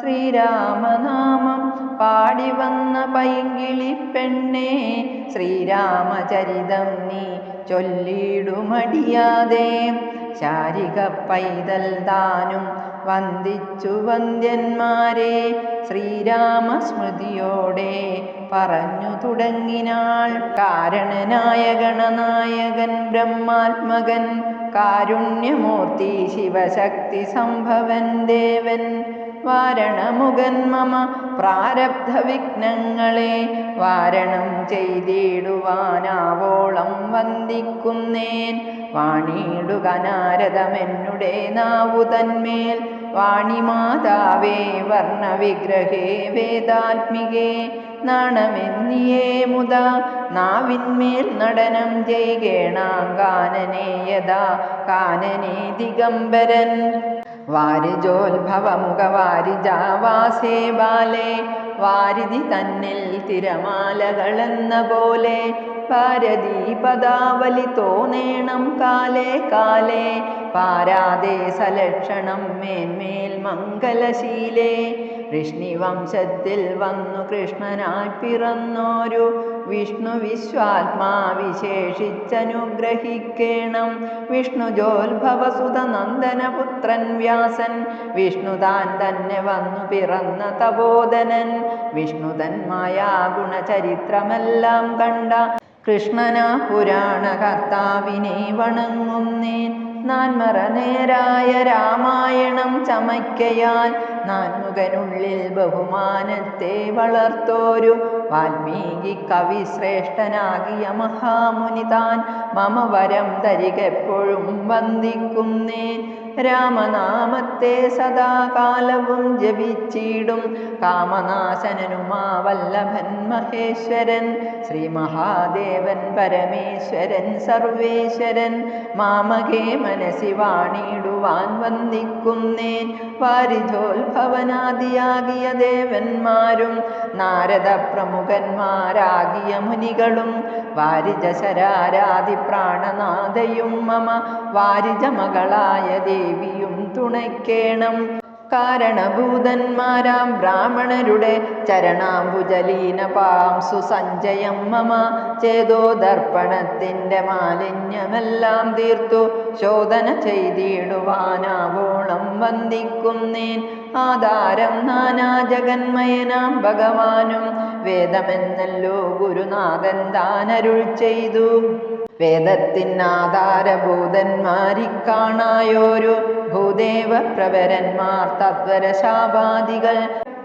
ശ്രീരാമനാമം പാടി വന്ന പൈങ്കിളി പെണ്ണേ ശ്രീരാമചരിതം നീ ചൊല്ലിടുമടിയാതെ. ശാരിക പൈതൽ താനും വന്ദിച്ചു വന്ദ്യന്മാരെ ശ്രീരാമസ്മൃതിയോടെ പറഞ്ഞു തുടങ്ങിനാൾ. കാരണനായ ഗണനായകൻ ബ്രഹ്മാത്മകൻ കാരുണ്യമൂർത്തി ശിവശക്തി സംഭവൻ ദേവൻ വാരണമുഖൻ മമ പ്രാരബ്ധ വിഘ്നങ്ങളെ വാരണം ചെയ്തിടുവാനാവോളം വന്ദിക്കുന്നേൻ. വാണിയിടുക നാരദമെന്നുടെ നാവു തന്മേൽ വാണിമാതാവേ വർണവിഗ്രഹേ വേദാത്മികേ നാണമെന്നിയേ മുത. നാവിന്മേൽ നടനം ചെയ്കേണാങ്കാനനെ കാനനേയതാ കാനനേ ദിഗംബരൻ. വാരിജോത്ഭവമുഖവാരിജാവാസേ ബാലേ വാരിധി തന്നിൽ തിരമാലകളെന്ന പോലെ. ഭാരതീ പദാവലി തോന്നേണം കാലേ കാലേ പാരാതെ സലക്ഷണം മേന്മേൽ മംഗലശീലേ. വൃഷ്ണിവംശത്തിൽ വന്നു കൃഷ്ണനാൽ പിറന്നോരു വിഷ്ണു വിശ്വാത്മാ വിശേഷിച്ചനുഗ്രഹിക്കേണം. വിഷ്ണുജോത്ഭവസുത നന്ദനപുത്രൻ വ്യാസൻ വിഷ്ണു താൻ തന്നെ വന്നു പിറന്ന തബോധനൻ വിഷ്ണു തന്മായ ഗുണചരിത്രമെല്ലാം കണ്ട കൃഷ്ണനാ പുരാണകർത്താവിനെ വണങ്ങുന്നേൻ. നാൻമറ നേരായ രാമായണം ചമയ്ക്കയാൽ നാൻമുഖനുള്ളിൽ ബഹുമാനത്തെ വളർത്തോരു. വാൽമീകി കവി ശ്രേഷ്ഠനാകിയ മഹാമുനി താൻ മമ തരികെപ്പോഴും വന്ദിക്കുന്നേൻ. രാമനാമത്തെ സദാകാലവും ജപിച്ചിടും കാമനാശനനുമാ വല്ലഭൻ മഹേശ്വരൻ ശ്രീ മഹാദേവൻ പരമേശ്വരൻ സർവേശ്വരൻ. മാമകേ മനസ്സി വാണിടുവാൻ വന്ദിക്കുന്നേൻ. വാരിജോത്ഭവനാദിയാകിയ ദേവന്മാരും നാരദ പ്രമുഖന്മാരാകിയ മുനികളും വാരിജശരാരാതി പ്രാണനാഥയും മമ വാരിജമകളായ ദേവിയും തുണയ്ക്കേണം. കാരണഭൂതന്മാരാം ബ്രാഹ്മണരുടെ ചരണാംബുജലീന പാംസു സഞ്ജയം മമ. ചേതോ ദർപ്പണത്തിന്റെ മാലിന്യമെല്ലാം തീർത്തു. ശോധന ചെയ്തിടുവാനാവോളം വന്ദിക്കുന്നേൻ. ആധാരം നാനാ ജഗന്മയനാം ഭഗവാനും. വേദമെന്നല്ലോ ഗുരുനാഥൻ താനരുൾ ചെയ്തു. വേദത്തിനാധാരഭൂതന്മാരിക്കാണായോരു ഭൂദേവ പ്രവരന്മാർ തദ്വരശാപാദികൾ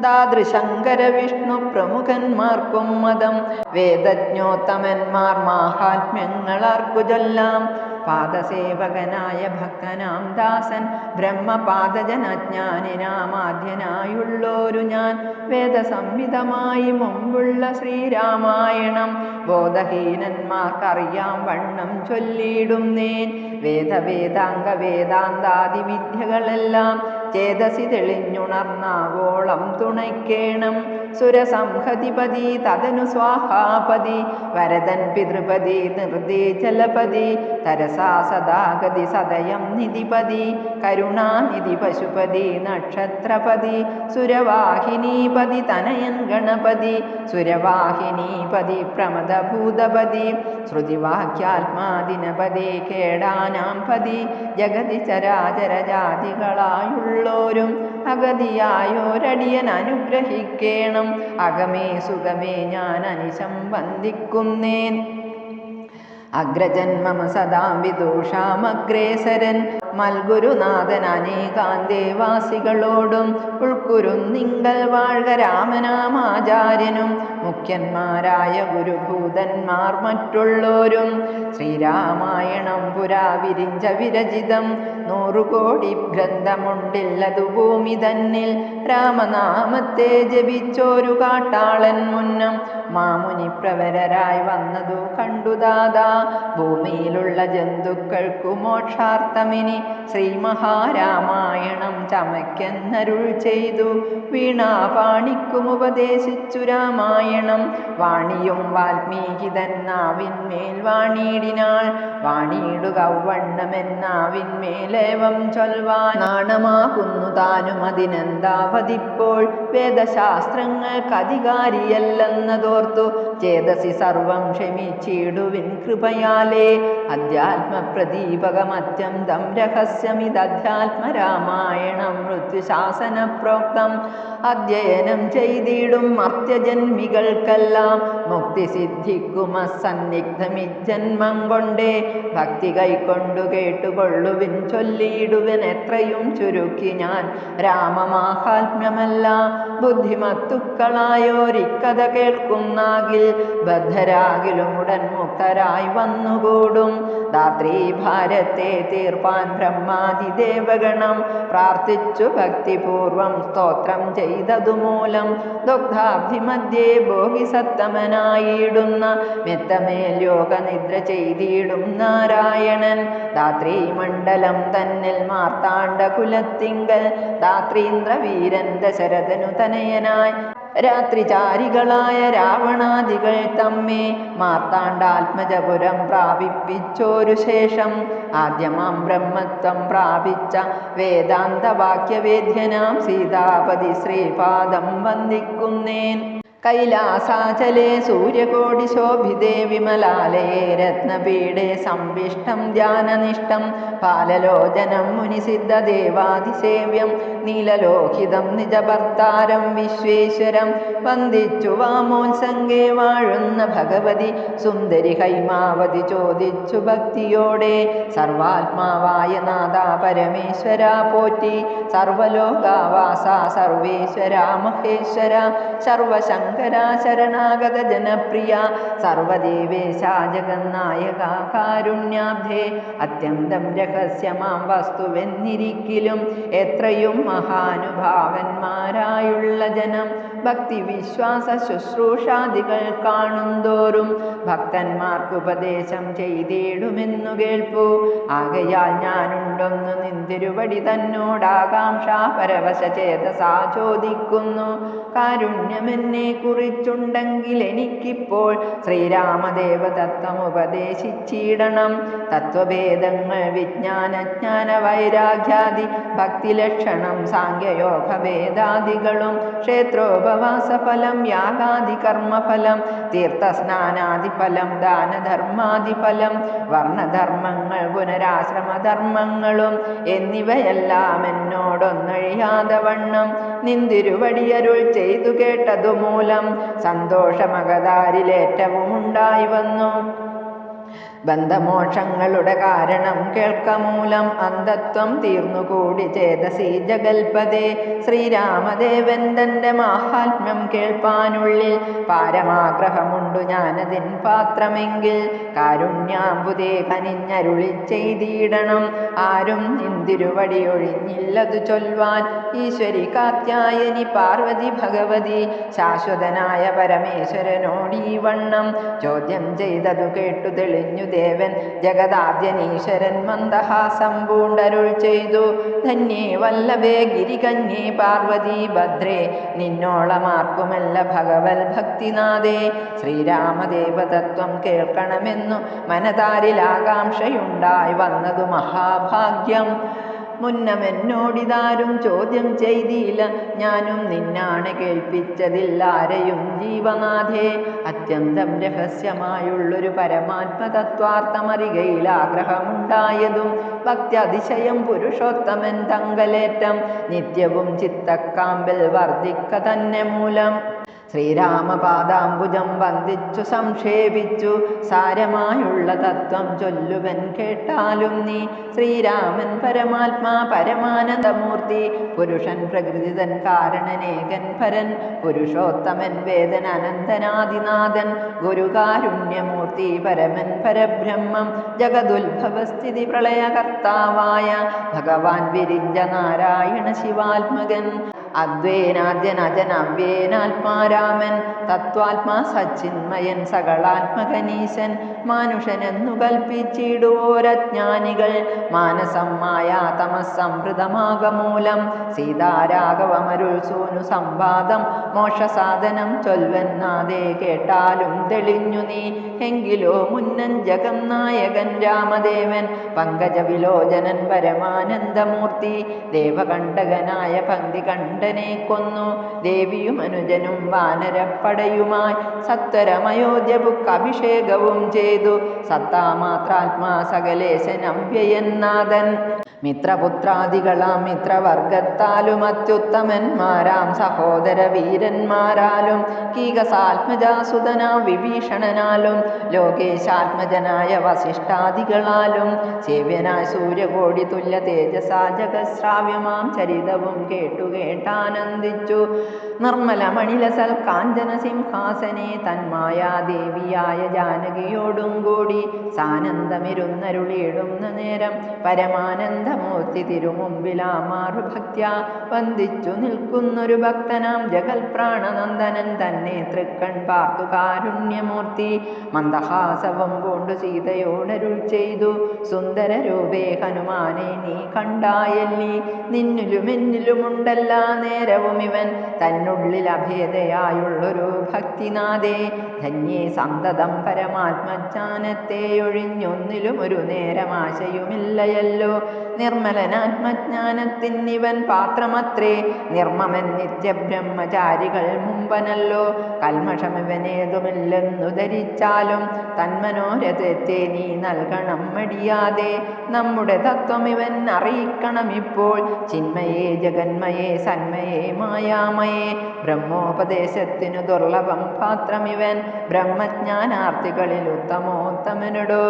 ദാതൃശങ്കര വിഷ്ണു പ്രമുഖന്മാർക്കും മതം. വേദജ്ഞോത്തമന്മാർ മാഹാത്മ്യങ്ങളാർക്കു ചൊല്ലാം പാദസേവകനായ ഭക്തനാം ദാസൻ. ബ്രഹ്മപാദജനജ്ഞാനിനാമാധ്യനായുള്ളോരു ഞാൻ. വേദസംവിധമായി മുമ്പുള്ള ശ്രീരാമായണം. ബോധഹീനന്മാർക്കറിയാം വണ്ണം ചൊല്ലിയിടുന്നേൻ വേദവേദാംഗ വേദാന്താദി വിദ്യകളെല്ലാം ചേതസി തെളിഞ്ഞുണർന്നാവോളം തുണയ്ക്കേണം. സുരസംഹതിപതി തദനു സ്വാഹാപതി വരദൻ പിതൃപതി നിർദ്ദേശലപതി തരസാ സദാഗതി സദയം നിധിപതി കരുണാനിധി പശുപതി നക്ഷത്രപതി സുരവാഹിനീപതി തനയൻ ഗണപതി സുരവാഹിനീപതി പ്രമദഭൂതപതി ശ്രുതിവാക്യാത്മാദിനപതി കേടാനാം പതി ജഗതി ചരാചര ജാതികളായുള്ളോരും അഗതിയായോരടിയൻ അനുഗ്രഹിക്കേണം. അകമേ സുഖമേ ഞാൻ അനിശം വന്ദിക്കുന്നേൻ. അഗ്രജന്മമ സദാ വിദൂഷാമഗ്രേസരൻ മൽഗുരുനാഥൻ അനേകാന്തേവാസികളോടും ഉൾക്കുരുന്നിങ്കൽ വാഴ്ക രാമനാമാചാര്യനും മുഖ്യന്മാരായ ഗുരുഭൂതന്മാർ മറ്റുള്ളോരും ശ്രീരാമായണം പുരാ വിരിഞ്ച വിരചിതം. നൂറുകോടി ഗ്രന്ഥമുണ്ടില്ലതു ഭൂമി തന്നിൽ രാമനാമത്തെ ജപിച്ചോരു കാട്ടാളൻ മുന്നം. മാമുനി പ്രവരരായി വന്നതു കണ്ടുദാദാ ഭൂമിയിലുള്ള ജന്തുക്കൾക്കു മോക്ഷാർത്ഥമിനി ശ്രീ മഹാരാമായണം ചമയ്ക്കെന്നരുൾ ചെയ്തു. വീണാപാണിക്കും ഉപദേശിച്ചു രാമായണം. വാണിയും വാൽമീകി തന്നാവിന്മേൽ വാണിയിടിനാൾ. വാണിയിടുക വണ്ണമെന്നാവിന്മേലേവം ചൊൽവാൻ. നാണമാകുന്നു താനും അതിനെന്താവതിപ്പോൾ? corto ചേതസി സർവം ക്ഷമിച്ചിടുവിൻ കൃപയാലേ. അധ്യാത്മപ്രദീപകമത്യന്തം രഹസ്യമിതധ്യാത്മരാമായണം മൃത്യുശാസന പ്രോക്തം അധ്യയനം ചെയ്തിടും മർത്യജന്മികൾക്കെല്ലാം മുക്തി സിദ്ധിക്കുമ സന്നിഗ്ധമിജന്മം കൊണ്ടേ ഭക്തി കൈക്കൊണ്ടു കേട്ടുകൊള്ളുവിൻ ചൊല്ലിയിടുവിൻ എത്രയും ചുരുക്കി ഞാൻ. രാമമാഹാത്മ്യമല്ല. ബുദ്ധിമത്തുക്കളായോരിക്കഥ കേൾക്കുന്നാകിൽ ബദ്ധരാകിലും ഉടൻ മുക്തരായി വന്നുകൂടും. ധാത്രി ഭാരത്തെ തീർപ്പാൻ ബ്രഹ്മാതിദേവഗണം. പ്രാർത്ഥിച്ചു ഭക്തിപൂർവം സ്തോത്രം ചെയ്തതുമൂലം ദുഗ്ധാബ്ധി മധ്യേ ഭോഗി സത്തമനായിടുന്ന മെത്തമേൽ യോഗനിദ്ര ചെയ്തിടും നാരായണൻ. ധാത്രി മണ്ഡലം തന്നിൽ മാർത്താണ്ഡ കുലത്തിങ്കൽ ധാത്രീന്ദ്രവീരൻ ദശരഥനു തനയനായി രാത്രിചാരികളായ രാവണാദികൾ തമ്മെ മാർത്താണ്ഡാത്മജപുരം പ്രാപിപ്പിച്ചോരു ശേഷം ആദ്യമാം ബ്രഹ്മത്വം പ്രാപിച്ച വേദാന്തവാക്യവേദ്യനാം സീതാപതി ശ്രീപാദം വന്ദിക്കുന്നേൻ. കൈലാസാചലേ സൂര്യകോടി ശോഭിതേ വിമലാലയേ രത്നപീഠേ സംവിഷ്ടം ധ്യാനനിഷ്ടം പാലലോചനം മുനിസിദ്ധദേവാതിസേവ്യം നീലലോഹിതം നിജഭർത്താരം വിശ്വേശ്വരം വന്ദിച്ചു വാമോത്സംഗേ വാഴുന്ന ഭഗവതി സുന്ദരി ഹൈമാവതി ചോദിച്ചു ഭക്തിയോടെ സർവാത്മാവായ നാഥ പരമേശ്വര പോറ്റി സർവലോകാവാസ സർവേശ്വര മഹേശ്വര സർവശങ്കര ശരണാഗത ജനപ്രിയ. സർവദേവേശ ജഗന്നായക കാരുണ്യാബ്ധേ. അത്യന്തം രഹസ്യമാം വസ്തുവെന്നിരിക്കലും എത്രയും മഹാനുഭാവന്മാരായുള്ള ജനം. ഭക്തി വിശ്വാസ ശുശ്രൂഷാദികൾ കാണുന്തോറും ഭക്തന്മാർക്കുപദേശം ചെയ്തിടുമെന്നു കേൾപ്പു. ആകയാൽ ഞാനുണ്ടൊന്നു നിന്തിരുവടി തന്നോടാകാംക്ഷ. പരവശ ചേതസാ ചോദിക്കുന്നു. കാരുണ്യമെന്നെ കുറിച്ചുണ്ടെങ്കിൽ എനിക്കിപ്പോൾ ശ്രീരാമദേവ തത്വം ഉപദേശിച്ചിടണം തത്വഭേദങ്ങൾ വിജ്ഞാനജ്ഞാന വൈരാഗ്യാദി ഭക്തിലക്ഷണം സാങ്ക്യയോഗ ഭേദാദികളും ക്ഷേത്രോപവാസഫലം യാഗാദി കർമ്മഫലം തീർത്ഥസ്നാനാദിഫലം ദാനധർമാദിഫലം വർണധർമ്മങ്ങൾ പുനരാശ്രമധർമ്മങ്ങളും എന്നിവയെല്ലാം എന്നോടൊന്നഴിയാതെ വണ്ണം. നിന്തിരുവടിയരുൾ ചെയ്തു കേട്ടതുമൂലം സന്തോഷമകതാരിലേറ്റവും ഉണ്ടായി വന്നു. ബന്ധമോക്ഷങ്ങളുടെ കാരണം കേൾക്കമൂലം അന്ധത്വം തീർന്നുകൂടി. ചേതസി ജഗൽപതേ ശ്രീരാമദേവൻ തന്റെ മാഹാത്മ്യം കേൾപ്പാനുള്ളിൽ പാരമാഗ്രഹമുണ്ടു ഞാനതിൻ പാത്രമെങ്കിൽ. കാരുണ്യാമ്പുതേ കനിഞ്ഞരുളി ചെയ്തിടണം. ആരും നിന്തിരുവടി ഒഴിഞ്ഞില്ലതു ചൊൽവാൻ. ഈശ്വരി കാത്യായനി പാർവതി ഭഗവതി ശാശ്വതനായ പരമേശ്വരനോടീ വണ്ണം ചോദ്യം ചെയ്തതു കേട്ടു തെളിഞ്ഞു ദേവൻ ജഗദാദ്യനീശ്വരൻ മന്ദഹാസം പൂണ്ടരുൾ ചെയ്തു. ധന്യേ വല്ലഭേ ഗിരികന്യേ പാർവതി ഭദ്രേ നിന്നോളമാർക്കുമല്ല ഭഗവൽ ഭക്തിനാഥേ. ശ്രീരാമദേവതത്വം കേൾക്കണമെന്നു മനതാരിൽ ആകാംക്ഷയുണ്ടായി വന്നതു മഹാഭാഗ്യം. മുന്നമെന്നോടിതാരും ചോദ്യം ചെയ്തില്ല. ഞാനും നിന്നാണ് കേൾപ്പിച്ചതിൽ ആരെയും ജീവനാഥേ അത്യന്തം രഹസ്യമായുള്ളൊരു പരമാത്മതത്വാർത്ഥമറികയിൽ ആഗ്രഹമുണ്ടായതും ഭക്ത്യതിശയം പുരുഷോത്തമൻ തങ്കലേറ്റം നിത്യവും ചിത്തക്കാമ്പിൽ വർദ്ധിക്ക തന്നെ മൂലം. ശ്രീരാമപാദാംബുജം വന്ദിച്ചു സംക്ഷേപിച്ചു. സാരമായുള്ള തത്വം ചൊല്ലുവൻ കേട്ടാലും നീ. ശ്രീരാമൻ പരമാത്മാ പരമാനന്ദമൂർത്തി. പുരുഷൻ പ്രകൃതിതൻ കാരണനേകൻ പരൻ പുരുഷോത്തമൻ വേദൻ അനന്തനാദിനാഥൻ. ഗുരുകാരുണ്യമൂർത്തി പരമൻ പരബ്രഹ്മം. ജഗതുത്ഭവസ്ഥിതി പ്രളയകർത്താവായ ഭഗവാൻ വിരിഞ്ച നാരായണ ശിവാത്മകൻ. അദ്വേനാദ്യനജനവ്യേനാത്മാരാമൻ തത്വാത്മാ സച്ചിന്മയൻ സകളാത്മകനീശൻ മാനുഷനെന്നു കൽപ്പിച്ചിടുവോരജ്ഞാനികൾ മാനസം മായാ തമസ്സംഭൃതമാകമൂലം സീതാരാഘവമരുൾ സൂനു സംവാദം മോക്ഷസാധനം ചൊൽവെന്നാതെ കേട്ടാലും തെളിഞ്ഞു നീ. എങ്കിലോ മുന്നൻ ജഗം നായകൻ രാമദേവൻ പങ്കജവിലോചനൻ പരമാനന്ദമൂർത്തി ദേവകണ്ഠകനായ പങ്ക്തി കണ്ഠനെ കൊന്നു. ദേവിയും അനുജനും വാനരപ്പടയുമായി സത്വരമയോധ്യബുക്ക് അഭിഷേകവും ചെയ്തു. സത്താമാത്രാത്മാ സകലേശൻ അമ്പ്യയന്നാഥൻ മിത്രപുത്രാദികളാം മിത്രവർഗത്താലും അത്യുത്തമന്മാരാം സഹോദര വീരന്മാരാലും കീകസാത്മജാസുതനാം വിഭീഷണനാലും ലോകേശാത്മജനായ വസിഷ്ഠാദികളാലും സേവ്യനായ സൂര്യകോടി തുല്യ തേജസാ ജഗശ്രാവ്യമാം ചരിതവും കേട്ടു കേട്ടാനന്ദിച്ചു നിർമ്മല മണിലസൽ കാഞ്ചന സിംഹാസനെ തന്മായാദേവിയായ ജാനകിയോടും കൂടി സാനന്ദമിരുന്നരുളിയിടുന്ന നേരം പരമാനന്ദമൂർത്തി തിരുമുമ്പിലാമാറു ഭക്ത്യ വന്ദിച്ചു നിൽക്കുന്നൊരു ഭക്തനാം ജഗൽ പ്രാണനന്ദനൻ തന്നെ തൃക്കൺ പാർത്തു കാരുണ്യമൂർത്തി മന്ദഹാസവം പൂണ്ടു സീതയോടരുൾ ചെയ്തു. സുന്ദര രൂപേ ഹനുമാനെ നീ കണ്ടായല്ലി. നിന്നിലും എന്നിലുമുണ്ടല്ലാ നേരവും ഇവൻ തന്നുള്ളിൽ അഭേദയായുള്ളൊരു ഭക്തിനാഥേ. ധന്യേ സന്തതം പരമാത്മജ്ഞാനത്തെ ഒഴിഞ്ഞൊന്നിലും ഒരു നേരമാശയുമില്ലയല്ലോ. നിർമ്മലനാത്മജ്ഞാനത്തിന്നിവൻ പാത്രമത്രേ. നിർമ്മമൻ നിത്യബ്രഹ്മചാരികൾ മുമ്പനല്ലോ. കൽമഷമിവനേതുമില്ലെന്നു ധരിച്ചാലും തന്മനോരഥത്തെ നീ നൽകണം മടിയാതെ. നമ്മുടെ തത്വം ഇവൻ അറിയിക്കണം ഇപ്പോൾ ചിന്മയേ ജഗന്മയേ സന്മയേ മായാമയേ. ബ്രഹ്മോപദേശത്തിനു ദുർലഭം പാത്രമിവൻ ബ്രഹ്മജ്ഞാനാർത്ഥികളിൽ ഉത്തമോത്തമനുടോ?